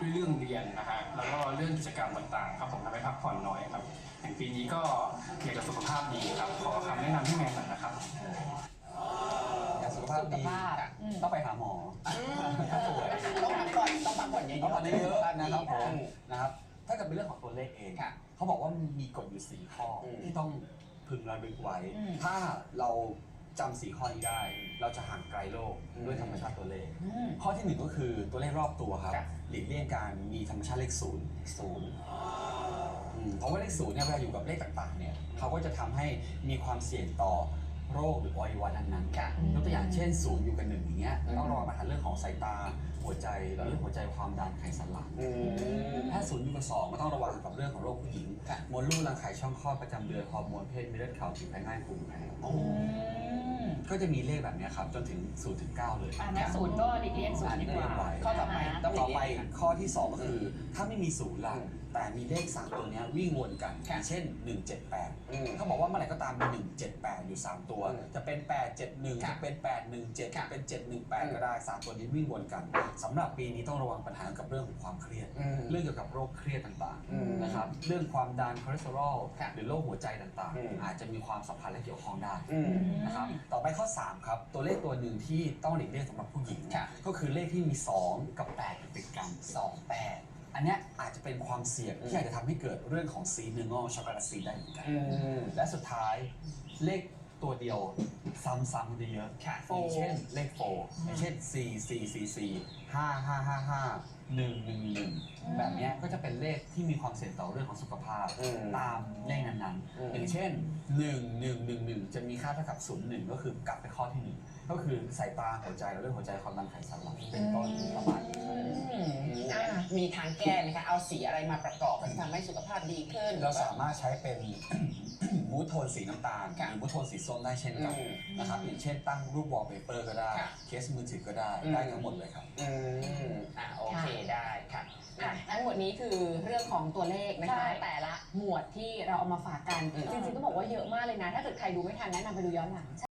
ด้วยเรื่องเรียนนะฮะแล้วก็เรื่องกิจกรรมต่างๆครับผมทำให้พักผ่อนน้อยครับอย่างปีนี้ก็อยากจะสุขภาพดีครับขอคำแนะนำให้แมนหน่อยนะครับ อยากสุขภาพสุขดีภาพอืม ต้องไปหาหมอต้องพักผ่อนต้องพักผ่อนเยอะๆ ต้องพักเยอะๆนะครับผมอืมนะครับ ถ้าเกิดเป็นเรื่องของตัวเลขเองค่ะเขาบอกว่ามีกฎอยู่สี่ข้ออม ที่ต้องพึงระลึกไว้ อืม ถ้าเรา จำสี่ข้อนี้ได้ เราจะห่างไกลโลกด้วยธรรมชาติตัวเลข อืม ข้อที่หนึ่งก็คือตัวเลขรอบตัวครับค่ะหลีกเลี่ยงการมีธรรมชาติเลขศูนย์ศูนย์อืมเพราะว่าเลขศูนย์เนี่ยเวลาอยู่กับเลขต่างๆเนี่ยเขาก็จะทำให้มีความเสี่ยงต่อโรคหรืออวัยวะนั้นๆ ค่ะ ยกตัวอย่างเช่นศูนย์อยู่กับหนึ่งอย่างเงี้ยอืม ต้องระวังปัญหาเรื่องของสายตาหัวใจเรื่องหัวใจความดันไขสันหลังอืม ถ้าศูนย์อยู่กับสองก็ต้องระวังกับเรื่องของโรคผู้หญิงค่ะ มดลูกรังไข่ช่องคลอดประจำเดือนฮอร์โมนเพศมีเลือดขาวผิวแพ้ง่ายภูมิแพ้โอ้ ก็จะมีเลขแบบเนี้ยครับจนถึง0ูนย์ถึงเเลยอ่านะศูนย์ก็หลีกเลี่ยงศูนย์ดีกว่าข้อต่อไปต้องต่อไปหลีกเลี่ยงข้อที่2ก็คือ ถ้าไม่มีศูนย์ล่ะอืมแต่มีเลข3ตัวเนี้ยวิ่งวนกันอค่ะย่างเช่น 178อืมเขาบอกว่าเมื่อไหร่ก็ตามมี 178 อยู่ 3 ตัวอืมจะเป็น 871ค่ะจะเป็น 817ค่ะจะเป็น 718 ก็ได้ 3 ตัวนี้วิ่งวนกันสำหรับปีนี้ต้องระวังปัญหากับเรื่องของความเครียดอืมเรื่องเกี่ยวกับโรคเครียดต่างอืมๆนะครับเรื่องความดันคอเลสเตอรอลค่ะหรือโรคหัวใจต่างอืมๆอาจจะมีความสัมพันธ์และเกี่ยวข้องได้อืมนะครับต่อไปข้อ 3 ครับ ตัวเลขตัวหนึ่งที่ต้องหลีกเลี่ยงสำหรับผู้หญิงค่ะก็คือเลขที่มี 2 กับ 8อยู่ติดกันสองแปดอันเนี้ยอาจจะเป็นความเสี่ยงอืมที่อาจจะทำให้เกิดเรื่องของซีเนื้องอกช็อกโกแลตซีได้เหมือนกันอืมและสุดท้าย เลขตัวเดียวซ้ำๆกันเยอะค่ะอย่างเช่นเลขโฟอย่างเช่น 4 4 4 4 5 5 5 5 1 1 1แบบเนี้ยก็จะเป็นเลขที่มีความเสี่ยงต่อเรื่องของสุขภาพอืมตามเลขนั้นอืม ๆ อย่างเช่น1 1 1 1จะมีค่าเท่ากับ0 1ก็คือกลับไปข้อที่1ก็คือสายตาหัวใจและเรื่องหัวใจความดันไขสันหลังเป็นต้นประมาณนี้ อืมอะมีทางแก้ไหมคะ เอาสีอะไรมาประกอบมันจะทำให้สุขภาพดีขึ้น เราสามารถใช้เป็น มูทโทนสีน้ำตาลหค่ะรือมูทโทนสีส้มได้เช่นกันอืมนะครับอย่างเช่นตั้งรูปวอลเปเปอร์ก็ได้ ค่ะเคสมือถือก็ได้ อืม ได้ทั้งหมดเลยครับ อืมอะโอเคได้ค่ะอะทั้งหมดนี้คือเรื่องของตัวเลขนะคะ ใช่ แต่ละหมวดที่เราเอามาฝากกัน อืม จริงๆก็บอกว่าเยอะมากเลยนะ ถ้าเกิดใครดูไม่ทันแนะนำไปดูย้อนหลัง